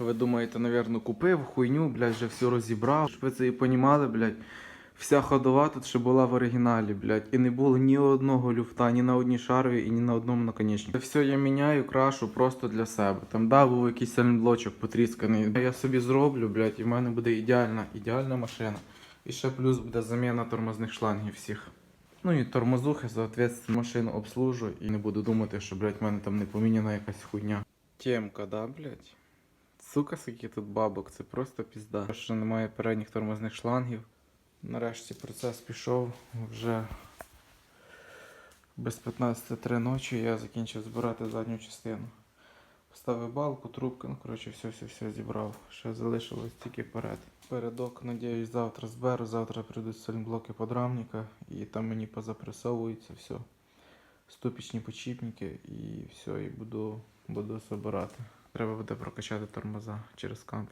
Ви думаєте, навірно, купив хуйню, блядь, вже все розібрав. Щоб ви це і понімали, блядь. Вся ходова тут ще була в оригіналі, блядь. І не було ні одного люфта, ні на одній шарові і ні на одному наконечнику. Це все я міняю, крашу просто для себе. Там да, був якийсь сальноблочок потрісканий. Я собі зроблю, блядь, і в мене буде ідеальна, ідеальна машина. І ще плюс буде заміна тормозних шлангів всіх. Ну і тормозухи, соответственно, машину обслужу і не буду думати, що, блядь, в мене там не поміняна якась хуйня. Темка, да, блядь? Сука, скільки тут бабок, це просто пізда. Що немає передніх тормозних шлангів. Нарешті процес пішов вже без 15.3 ночі я закінчив збирати задню частину. Поставив балку, трубку, ну коротше, все, все, все зібрав. Ще залишилось тільки перед. Передок, надіюсь, завтра зберу. Завтра прийдуть сальнблоки подрамника і там мені позапресовується все. Ступічні почіпники і все, і буду, буду збирати. Треба буде прокачати тормоза через камп.